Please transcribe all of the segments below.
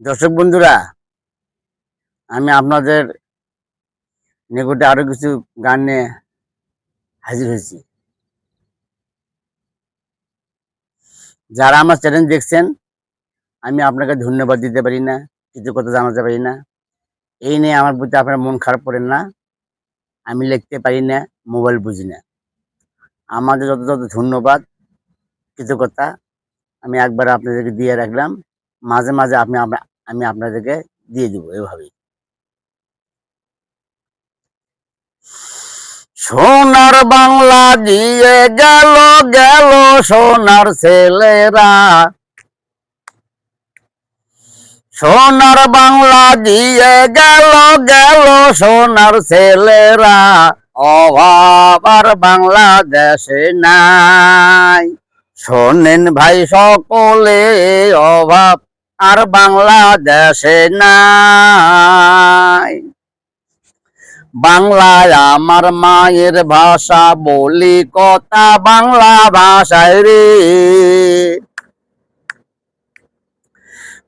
দর্শক বন্ধুরা, আমি আপনাদের নিকটে আরও কিছু গান নিয়ে হাজির হয়েছি। যারা আমার চ্যানেল দেখছেন, আমি আপনাকে ধন্যবাদ দিতে পারি না, কিছু কথা জানাতে পারি না। এই নিয়ে আমার প্রতি আপনার মন খারাপ করেন না, আমি লিখতে পারি না, মোবাইল বুঝি না। আমাদের যত যত ধন্যবাদ কিছু কথা আমি একবার আপনাদেরকে দিয়ে রাখলাম। মাঝে মাঝে আপনি আমি আপনাদেরকে দিয়ে দিব এভাবেই। সোনার বাংলা দিয়ে গেল গেল সোনার ছেলেরা। সোনার বাংলা দিয়ে গেল গেল সোনার ছেলেরা। অভাব আর বাংলাদেশে নাই। শোনেন ভাই সকলে, অভাব আর বাংলাদেশে নাই। বাংলায় আমার মায়ের ভাষা বলি কথা বাংলা ভাষায় রে।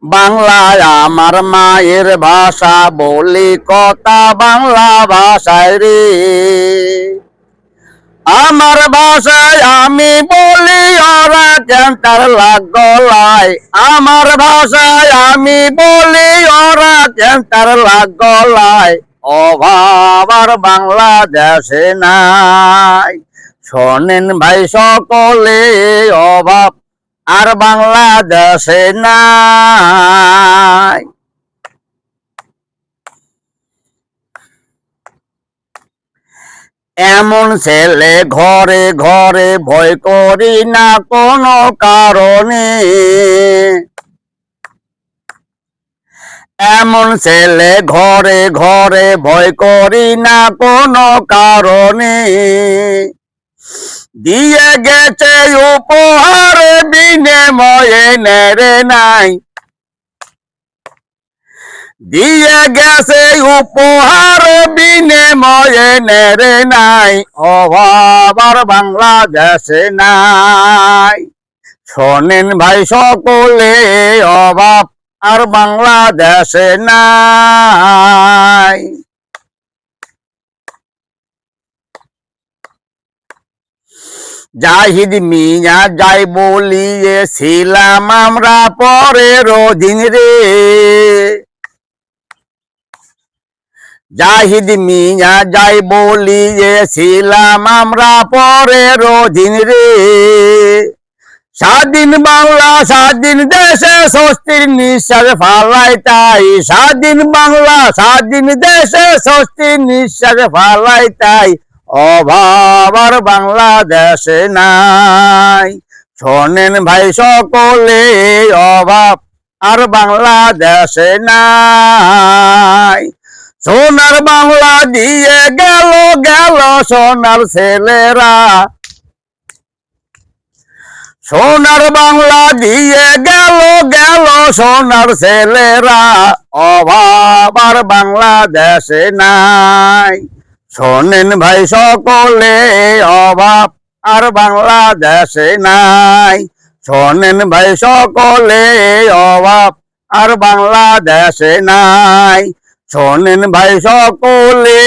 বাংলায় আমার মায়ের ভাষা বলি কথা বাংলা ভাষায় রে। আমার ভাষায় আমি বলি ওরা কেন তার লাগলায় আমার ভাষায় আমি বলি ওরা কেন তার লাগলায় অভাব আর বাংলাদেশে নাই। শোনেন ভাই সকলে, অভাব আর বাংলাদেশে নাই। এমন ছেলে ঘরে ঘরে ভয় করি না কোনো কারণে। এমন ছেলে ঘরে ঘরে ভয় করি না কোনো কারণে। দিয়ে গেছে উপহার বিনিময়ে নেরে নাই দিয়ে গেছে উপহার বিনিময়ে নেরে নাই অভাব আর বাংলাদেশে নাই। শোনেন ভাই সকলে, অভাব আর বাংলাদেশে নাই। জাহিদ মিয়া যাই বলিয়েছিলাম, আমরা পরের দিন রে। জাহিদ মিয়া, যাই বলিয়েছিলাম আমরা পরের দিন রে। স্বাধীন বাংলা, স্বাধীন দেশে স্বস্তির নিঃশ্বাস ফালাই তাই। স্বাধীন বাংলা, স্বাধীন দেশে স্বস্তির নিঃশ্বাস ফালাই তাই। অভাব আর বাংলাদেশে নাই। শোনেন ভাই সকলে, অভাব আর বাংলাদেশে নাই। সোনার বাংলা দিয়ে গেল গেল সোনার ছেলেরা। সোনার বাংলা দিয়ে গেল গেল সোনার ছেলেরা। অভাব আর বাংলাদেশে নাই। শোনেন ভাই সকলে, অভাব আর বাংলাদেশে নাই। শোনেন ভাই সকলে, অভাব আর বাংলাদেশে নাই। শোনেন ভাই সকলে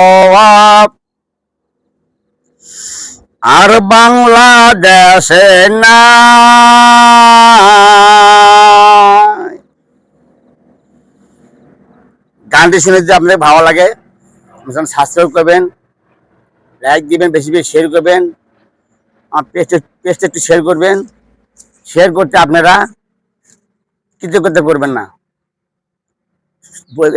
অভাব আর বাংলাদেশে না গানটি শুনে যদি আপনাদের ভালো লাগে সাবস্ক্রাইব করবেন লাইক দিবেন, বেশি বেশি শেয়ার করবেন, আমার পেজটা একটু শেয়ার করবেন। শেয়ার করতে আপনারা কৃতজ্ঞতা করবেন না। pues,